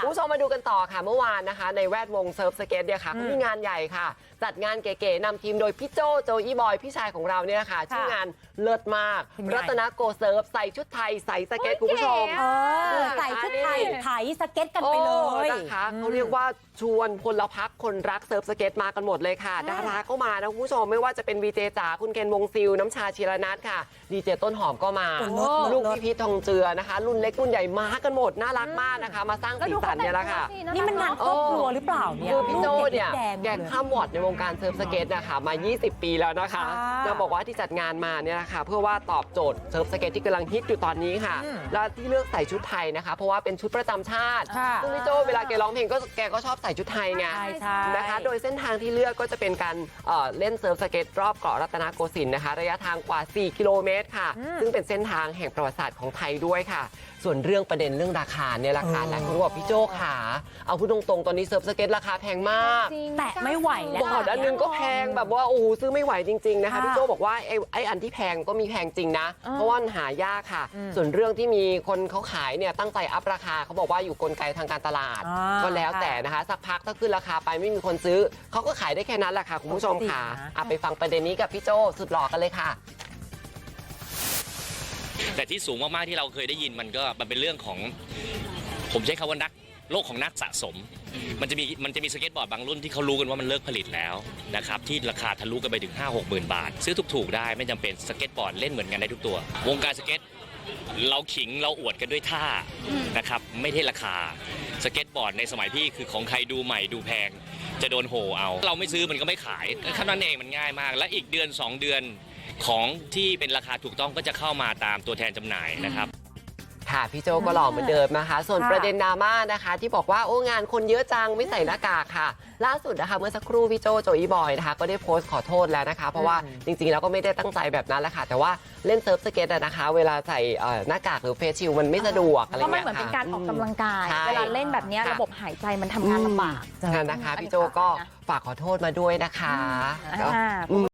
คุณผู้ชมมาดูกันต่อค่ะเมื่อวานนะคะ ในแวดวงเซิร์ฟสเก็ตเนี่ยค่ะเขามีงานใหญ่ค่ะ จัดงานเก๋ๆนำทีมโดยพี่โจโจอีบอยพี่ชายของเราเนี่ยนะคะชื่องานเลิศมากเป็นไงรัตนโกเซิร์ฟใส่ชุดไทยใส่สเก็ตคุณผู้ชมเออใส่ ชุดไทยไถสเก็ตกันไปเลยโอ้นะคะเขาเรียกว่าชวนพลพักคนรักเซิร์ฟสเก็ตมากันหมดเลยค่ะ ดาราก็มานะคุณผู้ชมไม่ว่าจะเป็นวีเจจ๋าคุณเคนวงซิลน้ำชาชีรนัทค่ะดีเจต้นหอมก็มา โอ้เลิศ ลูกเลิศพี่พีททองเจือนะคะ รุ่นเล็กรุ่นใหญ่มากันหมดน่ารักมากนะคะ มาสร้างสีสันเนี่ยแหละค่ะ นี่มันงานครอบครัวหรือเปล่าเนี่ยคือพี่โจเนี่ยลูกด็กแกดงหมดเลย ข้ามวอร์ดในวงการเซิร์ฟสเก็ตนะคะมา 20 ปีแล้วนะคะค่ะจะบอกว่าที่จัดงานมาเนี่ยนะคะเพื่อว่าตอบโจทย์เซิร์ฟสเก็ตที่กำลังฮิตอยู่ตอนนี้ค่ะอืมแล้วที่เลือกใส่ชุดไทยนะคะ เพราะว่าเป็นชุดประจำชาติค่ะซึ่งพี่โจเวลาแกร้องเพลงก็แกก็ชอบใส่ชุดไทยไงใช่ใช่นะคะ โดยเส้นทางที่เลือกก็จะเป็นการเอ่อเล่นเซิร์ฟสเก็ตรอบเกาะรัตนโกสินทร์นะคะ ระยะทางกว่า 4 กิโลเมตรค่ะอืมซึ่งเป็นเส้นทางแห่งประวัติศาสตร์ของไทยด้วยค่ะ ส่วนเรื่องประเด็นเรื่องราคาเนี่ยราคาเออหลายคนก็บอกพี่โจขาเอาพูดตรงๆ ตอนนี้เซิร์ฟสเก็ตราคาแพงมากแตะไม่ไหวแล้วบอร์ดอันหนึงก็แพงแบบว่าโอ้โหซื้อไม่ไหวจริงๆนะคะค่ะพี่โจบอกว่าไอ้ไอ้อันที่แพงก็มีแพงจริงนะอ่าเพราะว่ามันหายากค่ะอืมส่วนเรื่องที่มีคนเขาขายเนี่ยตั้งใจอัพราคาเขาบอกว่าอยู่กลไกทางการตลาด อ่าก็แล้วแต่นะคะ สักพักถ้าขึ้นราคาไปไม่มีคนซื้อ เขาก็ขายได้แค่นั้นแหละค่ะคุณผู้ชมค่ะจริงนะ อะไปฟังประเด็นนี้กับพี่โจสุดหล่อกันเลยค่ะ แต่ที่สูงมาก ๆ ที่เราเคยได้ยินมันก็มันเป็นเรื่องของ ผมใช้คำว่านักโลกของนักสะสม มันจะมีมันจะมีสเก็ตบอร์ดบางรุ่นที่เขารู้กันว่ามันเลิกผลิตแล้วนะครับที่ราคาทะลุกันไปถึง 5 6หมื่นบาท ซื้อถูก ๆ ได้ไม่จำเป็นสเก็ตบอร์ดเล่นเหมือนกันได้ทุกตัว วงการสเก็ต เราขิงเราอวดกันด้วยท่านะครับไม่ได้ราคาสเก็ตบอร์ดในสมัยพี่คือของใครดูใหม่ดูแพง จะโดนโหเอา เราไม่ซื้อมันก็ไม่ขายแค่นั้นเองมันง่ายมาก และอีกเดือน 2 เดือนของที่เป็นราคาถูกต้องก็จะเข้ามาตามตัวแทนจำหน่ายนะครับ ค่ะพี่โจก็หล่อเหมือนเดิมนะคะ ส่วนค่ะประเด็นดราม่านะคะ ที่บอกว่าโอ้งานคนเยอะจังไม่ใส่หน้ากากค่ะ ล่าสุดนะคะเมื่อสักครู่พี่โจโจอีบอยนะคะก็ได้โพสต์ขอโทษแล้วนะคะ เพราะว่าอืมจริงๆแล้วก็ไม่ได้ตั้งใจแบบนั้นแหละค่ะ แต่ว่าเล่นเซิร์ฟสเก็ตอะนะคะ เวลาใส่เอ่อหน้ากากหรือเฟซชิลมันไม่สะดวกอะไรเพราะมันเงี้ยเหมือนเป็นการออกกำลังกายใช่เวลาเล่นแบบเนี้ยค่ะระบบหายใจมันทำงานลำบากอืมนะคะพี่โจก็ฝากขอโทษมาด้วยนะคะอ่าอืม